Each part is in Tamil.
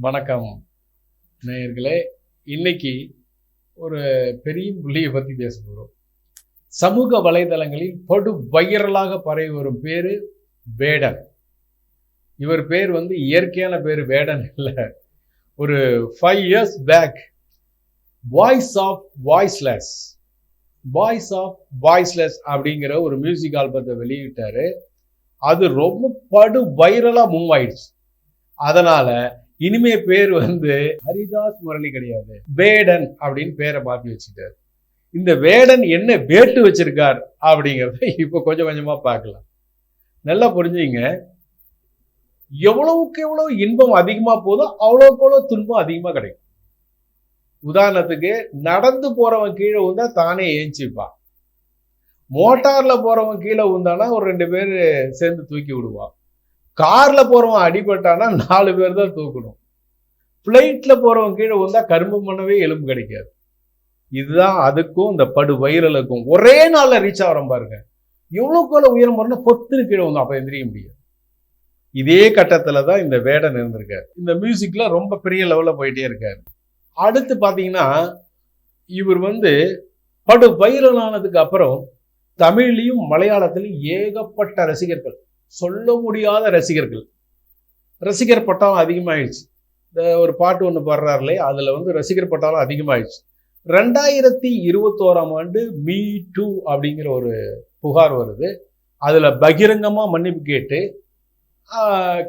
வணக்கம் நேயர்களே. இன்னைக்கு ஒரு பெரிய புள்ளியை பற்றி பேச போகிறோம் சமூக வலைதளங்களில் படு வைரலாக பரவி வரும் பேர் வேடன். இவர் பேர் வந்து இயற்கையான பேர் வேடன் இல்லை. ஒரு five years back voice of voiceless voice of voiceless அப்படிங்கிற ஒரு மியூசிக் ஆல்பத்தை வெளியிட்டார். அது ரொம்ப படு வைரலாக மூவ் ஆயிடுச்சு. அதனால் இனிமே பேர் வந்து ஹரிதாஸ் முரளி கிடையாது. வேடன் அப்படின்னு பேரை மாற்றி வச்சுட்டார். இந்த வேடன் என்ன வேட்டு வச்சிருக்கார் அப்படிங்கிறத இப்போ கொஞ்சம் கொஞ்சமா பார்க்கலாம். நல்லா புரிஞ்சுங்க. எவ்வளவுக்கு எவ்வளவு இன்பம் அதிகமா போதோ அவ்வளவுக்கு அவ்வளவு துன்பம் அதிகமா கிடைக்கும். உதாரணத்துக்கு நடந்து போறவன் கீழே விழுந்தா தானே ஏஞ்சிப்பான். மோட்டார்ல போறவன் கீழே விழுந்தானா ஒரு ரெண்டு பேர் சேர்ந்து தூக்கி விடுவான். கார்ல போகிறவன் அடிபட்டானா நாலு பேர் தான் தூக்கணும். பிளைட்ல போறவன் கீழே வந்தா கரும்பு மண்ணவே எலும்பு கிடைக்காது. இதுதான் அதுக்கும் இந்த படு வைரலுக்கும் ஒரே நாள்ல ரீச் ஆகிறோம் பாருங்க. எவ்வளவுக்கு உயரம் போறோம்னா பொத்துன்னு கீழே வந்தோம் அப்ப எந்திரிக்க முடியாது. இதே கட்டத்தில் தான் இந்த வேடன் இருந்திருக்காரு. இந்த மியூசிக்கில் ரொம்ப பெரிய லெவல்ல போயிட்டே இருக்காரு. அடுத்து பாத்தீங்கன்னா இவர் வந்து படு வைரல் ஆனதுக்கு அப்புறம் தமிழ்லையும் மலையாளத்திலையும் ஏகப்பட்ட ரசிகர்கள். சொல்ல முடியாத ரசிகர்கள். ரசிகர் பட்டாலும் அதிகமாகிடுச்சு இந்த ஒரு பாட்டு ஒன்று பாடுறாரு இல்லையா அதில் வந்து ரசிகர் பட்டாலும் அதிகமாகிடுச்சு ரெண்டாயிரத்தி இருபத்தோராம் ஆண்டு மீ டூ அப்படிங்கிற ஒரு புகார் வருது. அதில் பகிரங்கமாக மன்னிப்பு கேட்டு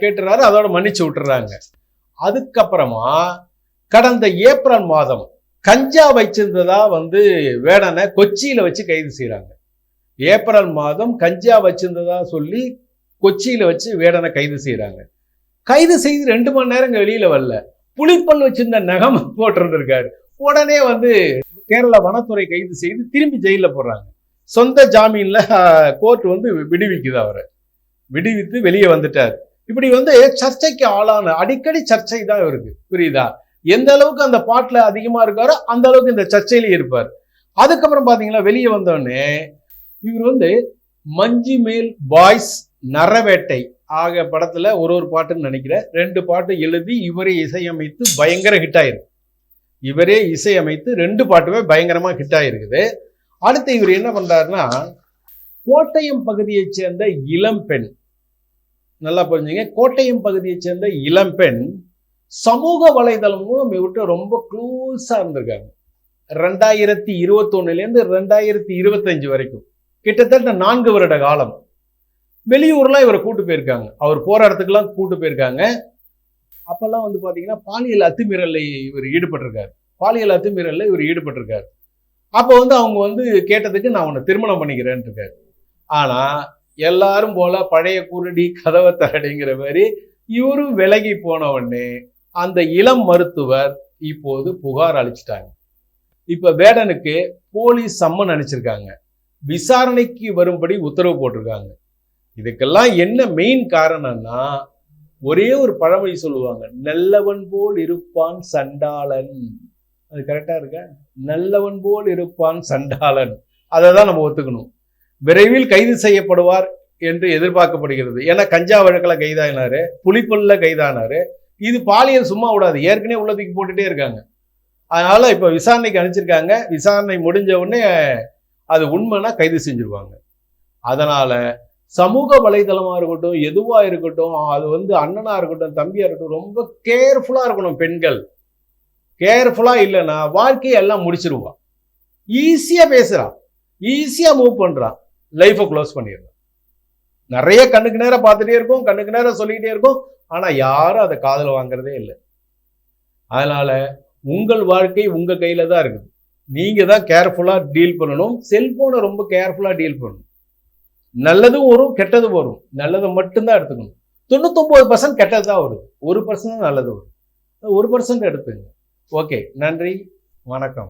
கேட்டுறாரு அதோட மன்னிச்சு விட்டுறாங்க. அதுக்கப்புறமா கடந்த ஏப்ரல் மாதம் கஞ்சா வச்சிருந்ததா வந்து வேடனை கொச்சியில் வச்சு கைது செய்கிறாங்க ஏப்ரல் மாதம் கஞ்சா வச்சிருந்ததா சொல்லி கொச்சியில் வச்சு வேடனை கைது செய்கிறாங்க கைது செய்து ரெண்டு மணி நேரம் வெளியில் வெளியில வரல. புளிப்பல் வச்சிருந்த நகம் போட்டிருந்திருக்காரு. உடனே வந்து கேரளா வனத்துறை கைது செய்து திரும்பி ஜெயிலில் போடுறாங்க. சொந்த ஜாமீனில் கோர்ட் வந்து விடுவிக்குது அவரை. விடுவித்து வெளியே வந்துட்டார். இப்படி வந்து சர்ச்சைக்கு ஆளான அடிக்கடி சர்ச்சை தான் இருக்கு புரியுதா? எந்த அளவுக்கு அந்த பாட்டில் அதிகமாக இருக்காரோ அந்த அளவுக்கு இந்த சர்ச்சையிலேயே இருப்பார். அதுக்கப்புறம் பார்த்தீங்கன்னா வெளியே வந்தோடனே இவர் வந்து மஞ்சி மேல் பாய்ஸ் நரவேட்டை. ஆக படத்தில் ஒரு ஒரு பாட்டுன்னு நினைக்கிறேன். ரெண்டு பாட்டு எழுதி இவரே இசையமைத்து பயங்கர ஹிட் ஆயிருக்கு. இவரே இசையமைத்து ரெண்டு பாட்டுமே பயங்கரமாக ஹிட் ஆயிருக்குது. அடுத்து இவர் என்ன பண்ணுறாருன்னா கோட்டயம் பகுதியைச் சேர்ந்த இளம்பெண் நல்லா புரிஞ்சுங்க. கோட்டயம் பகுதியைச் சேர்ந்த இளம்பெண் சமூக வலைதளம் மூலம் இவர்கிட்ட ரொம்ப க்ளோஸாக இருந்திருக்காங்க. ரெண்டாயிரத்தி இருபத்தொன்னுலேருந்து ரெண்டாயிரத்தி இருபத்தஞ்சு வரைக்கும். கிட்டத்தட்ட நான்கு வருட காலம். வெளியூர்லாம் இவரை கூட்டு போயிருக்காங்க. அவர் போகிற இடத்துக்குலாம் கூட்டு போயிருக்காங்க. அப்போல்லாம் வந்து பார்த்தீங்கன்னா பாலியல் அத்துமீறலில் இவர் ஈடுபட்டிருக்காரு. பாலியல் அத்துமீறலில் இவர் ஈடுபட்டிருக்காரு. அப்போ வந்து அவங்க வந்து கேட்டதுக்கு நான் உன்னை திருமணம் பண்ணிக்கிறேன்னு இருக்காரு ஆனா எல்லாரும் போல பழைய குருடி கதவை தரடிங்கிற மாதிரி இவரும் விலகி போனவொடனே அந்த இளம் மருத்துவர் இப்போது புகார் அளிச்சிட்டாங்க. இப்போ வேடனுக்கு போலீஸ் சம்மன் அனுப்பிச்சிருக்காங்க. விசாரணைக்கு வரும்படி உத்தரவு போட்டிருக்காங்க. இதுக்கெல்லாம் என்ன மெயின் காரணம்னா ஒரே ஒரு பழமொழி சொல்லுவாங்க நல்லவன் போல் இருப்பான் சண்டாளன். அது கரெக்டாக இருக்க? நல்லவன் போல் இருப்பான் சண்டாளன். அதை தான் நம்ம ஒத்துக்கணும். விரைவில் கைது செய்யப்படுவார் என்று எதிர்பார்க்கப்படுகிறது. ஏன்னா கஞ்சா வழக்கில் கைதாயினாரு புலிப்பல்ல கைதானாரு. இது பாலியல் சும்மா விடாது. ஏற்கனவே உள்ளதுக்கு போட்டுட்டே இருக்காங்க. அதனால் இப்போ விசாரணைக்கு அனுப்பிச்சிருக்காங்க. விசாரணை முடிஞ்ச உடனே அது உண்மைனா கைது செஞ்சுருவாங்க. அதனால் சமூக வலைதளமா இருக்கட்டும் எதுவாக இருக்கட்டும் அது வந்து அண்ணனா இருக்கட்டும் தம்பியாக இருக்கட்டும் ரொம்ப கேர்ஃபுல்லா இருக்கணும் பெண்கள். கேர்ஃபுல்லா இல்லைன்னா வாழ்க்கையை எல்லாம் முடிச்சிருவான் ஈஸியா பேசுறான் ஈஸியா மூவ் பண்ணுறான் லைஃபை க்ளோஸ் பண்ணிடுறான் நிறைய கண்ணுக்கு நேரம் பார்த்துட்டே இருக்கும் கண்ணுக்கு நேரம் சொல்லிக்கிட்டே இருக்கும் ஆனா யாரும் அதை காதில் வாங்குறதே இல்லை. அதனால உங்கள் வாழ்க்கை உங்கள் கையில தான் இருக்குது. நீங்க தான் கேர்ஃபுல்லா டீல் பண்ணணும். செல்ஃபோனை ரொம்ப கேர்ஃபுல்லா டீல் பண்ணணும். நல்லதும் வரும் கெட்டதும் வரும். நல்லதை மட்டும்தான் எடுத்துக்கணும். தொண்ணூத்தொம்பது பர்சன்ட் கெட்டது தான் வருது ஒரு பர்சன்ட் நல்லது வரும். ஒரு பர்சன்ட் எடுத்துங்க. ஓகே நன்றி. வணக்கம்.